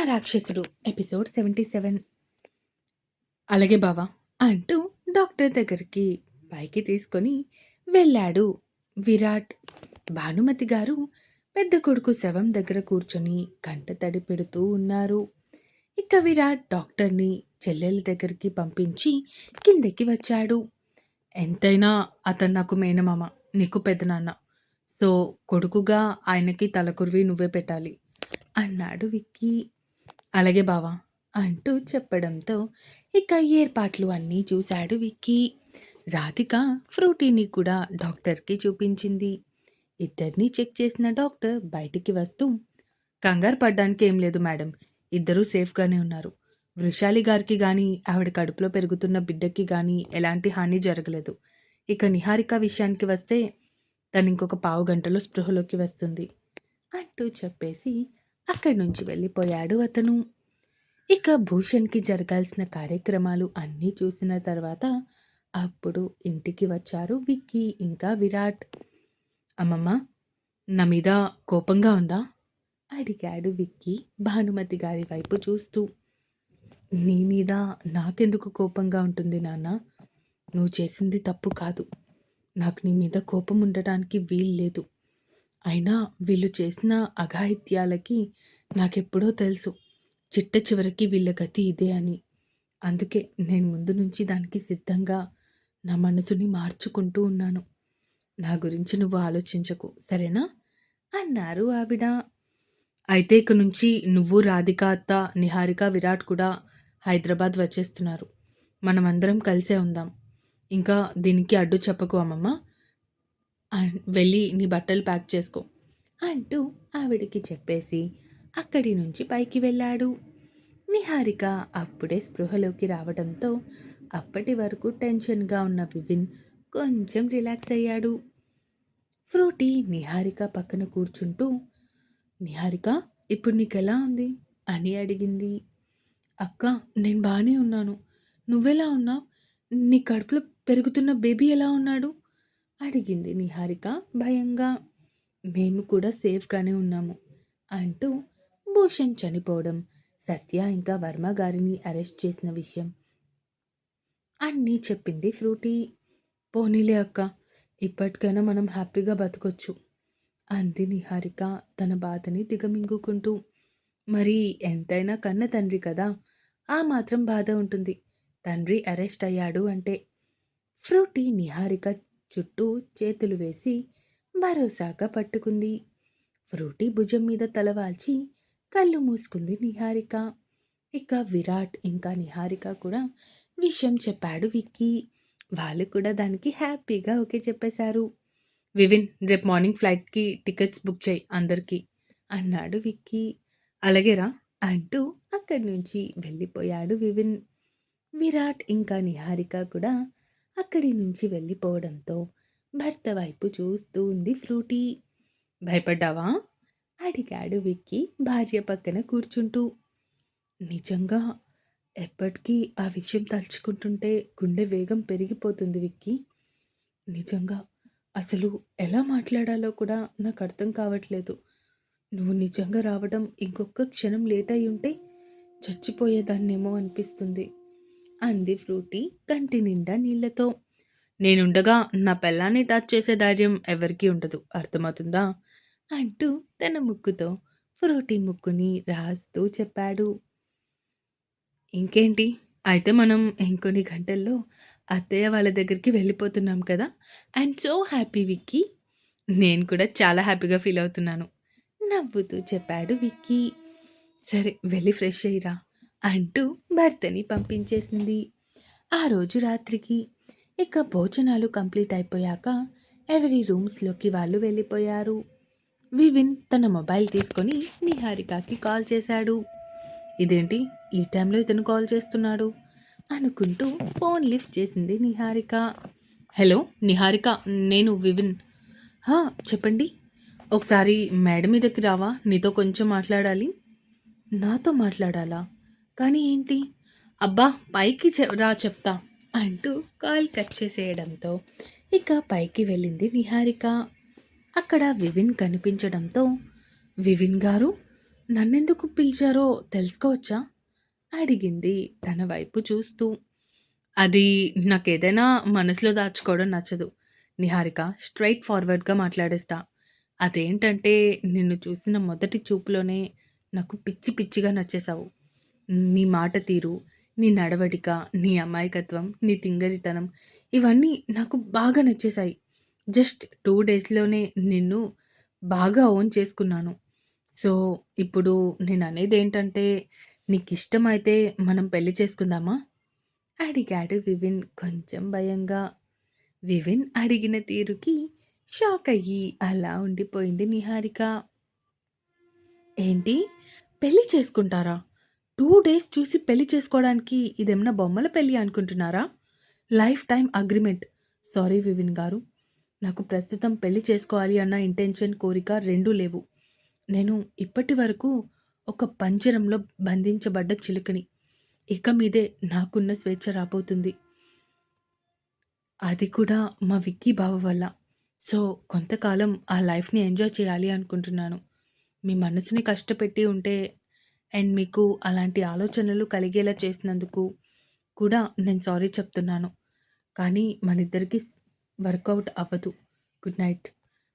నా రాక్షసుడు. Episode seventy seven అలాగే బావా అంటూ డాక్టర్ దగ్గరికి పైకి తీసుకొని వెళ్ళాడు విరాట్. భానుమతి గారు పెద్ద కొడుకు శవం దగ్గర కూర్చొని కంట తడి పెడుతూ ఉన్నారు. ఇక విరాట్ డాక్టర్ని చెల్లెల దగ్గరికి పంపించి కిందకి వచ్చాడు. ఎంతైనా అతను నాకు మేనమామ నీకు పెద్దనాన్న సో కొడుకుగా ఆయనకి తలకురివి నువ్వే పెట్టాలి అన్నాడు విక్కీ. అలాగే బావా అంటూ చెప్పడంతో ఇక ఏర్పాట్లు అన్నీ చూశాడు విక్కీ. రాధిక ఫ్రూటీని కూడా డాక్టర్కి చూపించింది. ఇద్దరిని చెక్ చేసిన డాక్టర్ బయటికి వస్తూ కంగారు పడ్డానికి ఏం లేదు మేడం ఇద్దరూ సేఫ్గానే ఉన్నారు. వృషాలి గారికి కానీ ఆవిడ కడుపులో పెరుగుతున్న బిడ్డకి కానీ ఎలాంటి హాని జరగలేదు. ఇక నిహారిక విషయానికి వస్తే తను ఇంకొక పావు గంటలో స్పృహలోకి వస్తుంది అంటూ చెప్పేసి అక్కడి నుంచి వెళ్ళిపోయాడు అతను. ఇక భూషణ్కి జరగాల్సిన కార్యక్రమాలు అన్నీ చూసిన తర్వాత అప్పుడు ఇంటికి వచ్చారు విక్కీ ఇంకా విరాట్. అమ్మమ్మ నా మీద కోపంగా ఉందా? అడిగాడు విక్కీ భానుమతి గారి వైపు చూస్తూ. నీ మీద నాకెందుకు కోపంగా ఉంటుంది నాన్న? నువ్వు చేసింది తప్పు కాదు. నాకు నీ మీద కోపం ఉండటానికి వీల్లేదు. అయినా వీళ్ళు చేసిన అఘాయిత్యాలకి నాకెప్పుడో తెలుసు. చిట్ట చివరికి వీళ్ళ గతి ఇదే అని. అందుకే నేను ముందు నుంచి దానికి సిద్ధంగా నా మనసుని మార్చుకుంటూ ఉన్నాను. నా గురించి నువ్వు ఆలోచించకు సరేనా? అన్నారు ఆవిడ. అయితే ఇక నుంచి నువ్వు రాధిక అత్త నిహారిక విరాట్ కూడా హైదరాబాద్ వచ్చేస్తున్నారు. మనమందరం కలిసే ఉందాం. ఇంకా దీనికి అడ్డు చెప్పకు అమ్మమ్మ. వెళ్ళి నీ బట్టలు ప్యాక్ చేసుకో అంటూ ఆవిడికి చెప్పేసి అక్కడి నుంచి పైకి వెళ్ళాడు. నిహారిక అప్పుడే స్పృహలోకి రావడంతో అప్పటి వరకు టెన్షన్గా ఉన్న వివిన్ కొంచెం రిలాక్స్ అయ్యాడు. ఫ్రూటీ నిహారిక పక్కన కూర్చుంటూ నిహారిక ఇప్పుడు నీకెలా ఉంది? అని అడిగింది. అక్క నేను బాగానే ఉన్నాను. నువ్వెలా ఉన్నావు? నీ కడుపులో పెరుగుతున్న బేబీ ఎలా ఉన్నాడు? అడిగింది నిహారిక భయంగా. మేము కూడా సేఫ్గానే ఉన్నాము అంటూ భూషణ్ చనిపోవడం సత్య ఇంకా వర్మ గారిని అరెస్ట్ చేసిన విషయం. అన్నీ చెప్పింది ఫ్రూటీ. పోనీలే అక్క ఇప్పటికైనా మనం హ్యాపీగా బతకొచ్చు అంది నిహారిక తన బాధని దిగమింగుకుంటూ. మరి ఎంతైనా కన్న తండ్రి కదా ఆ మాత్రం బాధ ఉంటుంది. తండ్రి అరెస్ట్ అయ్యాడు అంటే ఫ్రూటీ నిహారిక చుట్టూ చేతులు వేసి భరోసాగా పట్టుకుంది. ఫ్రూటీ భుజం మీద తలవాల్చి కళ్ళు మూసుకుంది నిహారిక. ఇక విరాట్ ఇంకా నిహారిక కూడా విషయం చెప్పాడు విక్కీ. వాళ్ళు కూడా దానికి హ్యాపీగా ఓకే చెప్పేశారు. వివిన్ రేపు మార్నింగ్ ఫ్లైట్కి టికెట్స్ బుక్ చేయి అందరికీ అన్నాడు విక్కీ. అలాగేరా అంటూ అక్కడి నుంచి వెళ్ళిపోయాడు వివిన్. విరాట్ ఇంకా నిహారిక కూడా అక్కడి నుంచి వెళ్ళిపోవడంతో భర్త వైపు చూస్తూ ఉంది ఫ్రూటీ. భయపడ్డావా? అడిగాడు విక్కి భార్య పక్కన కూర్చుంటూ. నిజంగా ఎప్పటికీ ఆ విషయం తలుచుకుంటుంటే గుండె వేగం పెరిగిపోతుంది విక్కీ. నిజంగా అసలు ఎలా మాట్లాడాలో కూడా నాకు అర్థం కావట్లేదు. నువ్వు నిజంగా రావడం ఇంకొక క్షణం లేట్ అయి ఉంటే చచ్చిపోయేదాన్నేమో అనిపిస్తుంది. అంది ఫ్రూటీ కంటి నిండా నీళ్ళతో నేనుండగా నా పెళ్ళాన్ని టచ్ చేసే ధైర్యం ఎవరికీ ఉండదు అర్థమవుతుందా? అంటూ తన ముక్కుతో ఫ్రూటీ ముక్కుని రాస్తూ చెప్పాడు. ఇంకేంటి? అయితే మనం ఇంకొన్ని గంటల్లో అత్తయ్య వాళ్ళ దగ్గరికి వెళ్ళిపోతున్నాం కదా? ఐఎమ్ సో హ్యాపీ విక్కీ నేను కూడా చాలా హ్యాపీగా ఫీల్ అవుతున్నాను నవ్వుతూ చెప్పాడు విక్కీ. సరే వెళ్ళి ఫ్రెష్ అయ్యిరా. అంటూ భర్తని పంపించేసింది. ఆ రోజు రాత్రికి ఇక భోజనాలు కంప్లీట్ అయిపోయాక ఎవరి రూమ్స్లోకి వాళ్ళు వెళ్ళిపోయారు. వివిన్ తన మొబైల్ తీసుకొని నిహారికకి కాల్ చేశాడు. ఇదేంటి? ఈ టైంలో ఇతను కాల్ చేస్తున్నాడు అనుకుంటూ ఫోన్ లిఫ్ట్ చేసింది నిహారిక. హలో నిహారిక నేను వివిన్. చెప్పండి. ఒకసారి మేడం మీదకి రావా? నీతో కొంచెం మాట్లాడాలి. నాతో మాట్లాడాలా? కానీ ఏంటి అబ్బా పైకి రా చెప్తా అంటూ కాల్ కట్ చేసేయడంతో ఇక పైకి వెళ్ళింది నిహారిక అక్కడ వివిన్ కనిపించడంతో వివిన్ గారు నన్నెందుకు పిలిచారో తెలుసుకోవచ్చా? అడిగింది తన వైపు చూస్తూ. అది నాకేదైనా మనసులో దాచుకోవడం నచ్చదు. నిహారిక స్ట్రైట్ ఫార్వర్డ్‌గా మాట్లాడేస్తా. అదేంటంటే నిన్ను చూసిన మొదటి చూపులోనే నాకు పిచ్చి పిచ్చిగా నచ్చేసావు. నీ మాట తీరు, నీ నడవడిక, నీ అమాయకత్వం, నీ తింగరితనం ఇవన్నీ నాకు బాగా నచ్చేసాయి. జస్ట్ టూ డేస్‌లోనే నిన్ను బాగా ఓన్ చేసుకున్నాను. సో, ఇప్పుడు నేను అనేది ఏంటంటే నీకిష్టమైతే మనం పెళ్ళి చేసుకుందామా? అడిగాడు వివిన్ కొంచెం భయంగా. వివిన్ అడిగిన తీరుకి షాక్ అయ్యి అలా ఉండిపోయింది నిహారిక. ఏంటి? పెళ్ళి చేసుకుంటారా? టూ డేస్ చూసి పెళ్ళి చేసుకోవడానికి ఇదేమన్నా బొమ్మల పెళ్ళి అనుకుంటున్నారా? Life time agreement sorry Vivin గారు. నాకు ప్రస్తుతం పెళ్ళి చేసుకోవాలి అన్న ఇంటెన్షన్, కోరిక రెండూ లేవు. నేను ఇప్పటి వరకు ఒక పంజరంలో బంధించబడ్డ చిలుకని. ఇక మీదే నాకున్న స్వేచ్ఛ రాబోతుంది. అది కూడా మా విక్కీ బావ వల్ల. సో, కొంతకాలం ఆ లైఫ్‌ని ఎంజాయ్ చేయాలి అనుకుంటున్నాను. మీ మనసుని కష్టపెట్టి ఉంటే అండ్ మీకు అలాంటి ఆలోచనలు కలిగేలా చేసినందుకు కూడా నేను సారీ చెప్తున్నాను. కానీ మన ఇద్దరికి వర్కౌట్ అవ్వదు. గుడ్ నైట్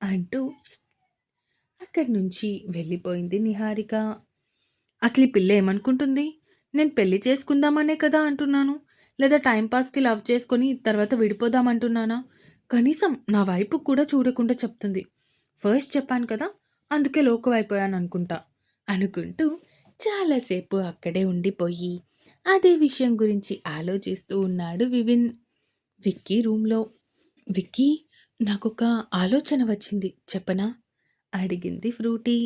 అంటూ అక్కడి నుంచి వెళ్ళిపోయింది నిహారిక. అసలు ఈ పిల్ల ఏమనుకుంటుంది? నేను పెళ్ళి చేసుకుందామనే కదా అంటున్నాను. లేదా టైంపాస్కి లవ్ చేసుకొని తర్వాత విడిపోదాం అంటున్నానా? కనీసం నా వైపు కూడా చూడకుండా చెప్తుంది. ఫస్ట్ చెప్పాను కదా! అందుకే లోకువైపోయాననుకుంటా. అనుకుంటూ చాలాసేపు అక్కడే ఉండిపోయి అదే విషయం గురించి ఆలోచిస్తూ ఉన్నాడు వివిన్. విక్కీ రూమ్‌లో. విక్కీ నాకొక ఆలోచన వచ్చింది చెప్పనా? అడిగింది ఫ్రూటీ.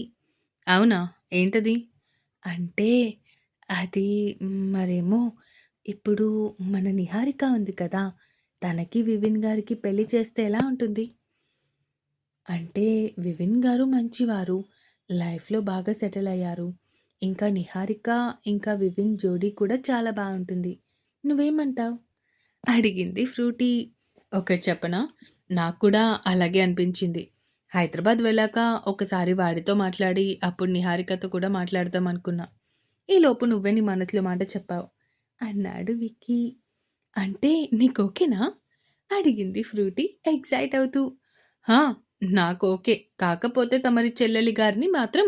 అవునా? ఏంటది? అంటే అది మరేమో ఇప్పుడు మన నిహారిక ఉంది కదా! తనకి వివిన్ గారికి పెళ్ళి చేస్తే ఎలా ఉంటుంది? అంటే వివిన్ గారు మంచివారు. లైఫ్‌లో బాగా సెటిల్ అయ్యారు. ఇంకా నిహారిక, ఇంకా వివిన్ జోడీ కూడా చాలా బాగుంటుంది నువ్వేమంటావు? అడిగింది ఫ్రూటీ. ఒకటి చెప్పనా? నాకు కూడా అలాగే అనిపించింది. హైదరాబాద్ వెళ్ళాక ఒకసారి వాడితో మాట్లాడి అప్పుడు నిహారికతో కూడా మాట్లాడదాం అనుకున్నా. ఈలోపు నువ్వే నీ మనసులో మాట చెప్పావు. అన్నాడు విక్కీ. అంటే నీకు ఓకేనా? అడిగింది ఫ్రూటీ ఎగ్జైట్ అవుతూ. నాకు ఓకే. కాకపోతే తమరి చెల్లెలి గారిని మాత్రం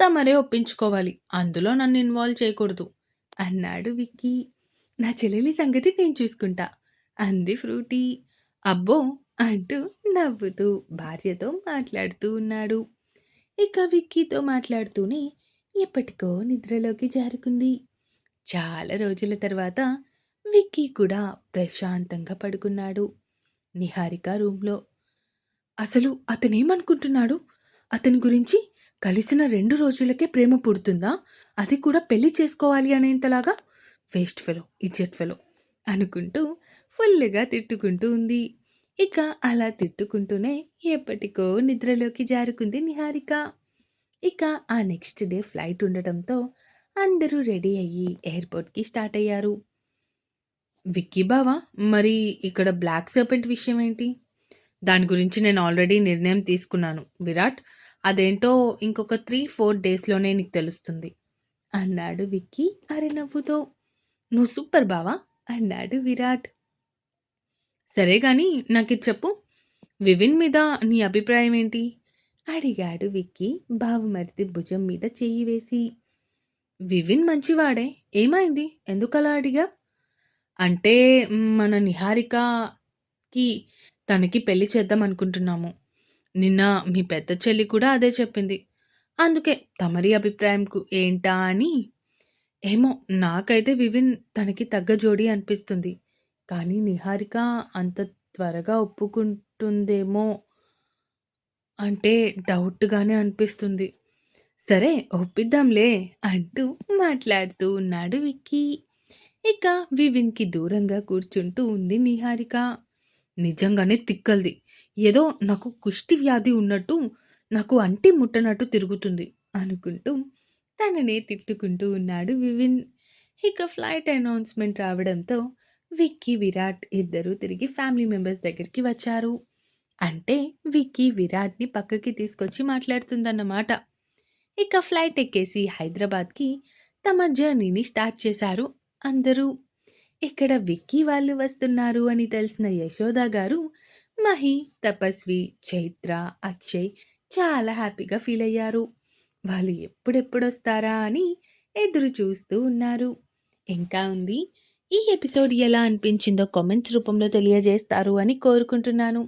తమరే ఒప్పించుకోవాలి. అందులో నన్ను ఇన్వాల్వ్ చేయకూడదు. అన్నాడు విక్కీ. నా చెల్లెలి సంగతి నేను చూసుకుంటా. అంది ఫ్రూటీ. అబ్బో! అంటూ నవ్వుతూ భార్యతో మాట్లాడుతూ ఉన్నాడు. ఇక విక్కీతో మాట్లాడుతూనే ఎప్పటికో నిద్రలోకి జారుకుంది. చాలా రోజుల తర్వాత విక్కీ కూడా ప్రశాంతంగా పడుకున్నాడు. నిహారిక రూమ్‌లో. అసలు అతనేమనుకుంటున్నాడు? అతని గురించి కలిసిన రెండు రోజులకే ప్రేమ పుడుతుందా? అది కూడా పెళ్ళి చేసుకోవాలి అనేంతలాగా? వేస్ట్ ఫెలో, ఇజ్జట్ ఫెలో అనుకుంటూ ఫుల్గా తిట్టుకుంటూ ఉంది. ఇక అలా తిట్టుకుంటూనే ఎప్పటికో నిద్రలోకి జారుకుంది నిహారిక. ఇక ఆ నెక్స్ట్ డే ఫ్లైట్ ఉండటంతో అందరూ రెడీ అయ్యి ఎయిర్‌పోర్ట్‌కి స్టార్ట్ అయ్యారు. విక్కీ బావా మరి ఇక్కడ బ్లాక్ సర్పెంట్ విషయం ఏంటి? దాని గురించి నేను ఆల్రెడీ నిర్ణయం తీసుకున్నాను విరాట్. అదేంటో ఇంకొక 3, 4 డేస్‌లోనే నీకు తెలుస్తుంది. అన్నాడు విక్కీ అరే నవ్వుతో నువ్వు సూపర్ బావా! అన్నాడు విరాట్. సరే కానీ నాకు ఇది చెప్పు. వివిన్ మీద నీ అభిప్రాయం ఏంటి? అడిగాడు విక్కీ బావమరిది భుజం మీద చెయ్యి వేసి. వివిన్ మంచివాడే. ఏమైంది? ఎందుకలా అడిగా అంటే మన నిహారికకి తనకి పెళ్ళి చేద్దాం అనుకుంటున్నాము. నిన్న మీ పెద్ద చెల్లి కూడా అదే చెప్పింది. అందుకే తమరి అభిప్రాయంకు ఏంటా అని. ఏమో నాకైతే వివిన్ తనకి తగ్గ జోడి అనిపిస్తుంది. కానీ నిహారిక అంత త్వరగా ఒప్పుకుంటుందేమో అంటే డౌట్‌గానే అనిపిస్తుంది. సరే ఒప్పిద్దాంలే అంటూ మాట్లాడుతూ ఉన్నాడు విక్కీ. ఇక వివిన్‌కి దూరంగా కూర్చుంటూ ఉంది నిహారిక. నిజంగానే తిక్కల్ది. ఏదో నాకు కుష్టి వ్యాధి ఉన్నట్టు నాకు అంటి ముట్టనట్టు తిరుగుతుంది అనుకుంటూ తననే తిట్టుకుంటూ ఉన్నాడు వివిన్. ఇక ఫ్లైట్ అనౌన్స్‌మెంట్ రావడంతో విక్కీ, విరాట్ ఇద్దరూ తిరిగి ఫ్యామిలీ మెంబర్స్ దగ్గరికి వచ్చారు. అంటే విక్కీ విరాట్‌ని పక్కకి తీసుకొచ్చి మాట్లాడుతుందన్నమాట. ఇక ఫ్లైట్ ఎక్కేసి హైదరాబాద్‌కి తమ జర్నీని స్టార్ట్ చేశారు అందరూ. ఇక్కడ విక్కీ వాళ్ళు వస్తున్నారు అని తెలిసిన యశోద గారు, మహి, తపస్వి, చైత్ర, అక్షయ్ చాలా హ్యాపీగా ఫీల్ అయ్యారు. వాళ్ళు ఎప్పుడెప్పుడు వస్తారా అని ఎదురు చూస్తూ ఉన్నారు. ఇంకా ఉంది. ఈ ఎపిసోడ్ ఎలా అనిపించిందో కామెంట్స్ రూపంలో తెలియజేస్తారు అని కోరుకుంటున్నాను.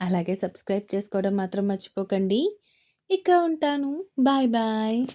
అలాగే సబ్స్క్రైబ్ చేసుకోవడం మాత్రం మర్చిపోకండి. ఇక ఉంటాను. Bye bye.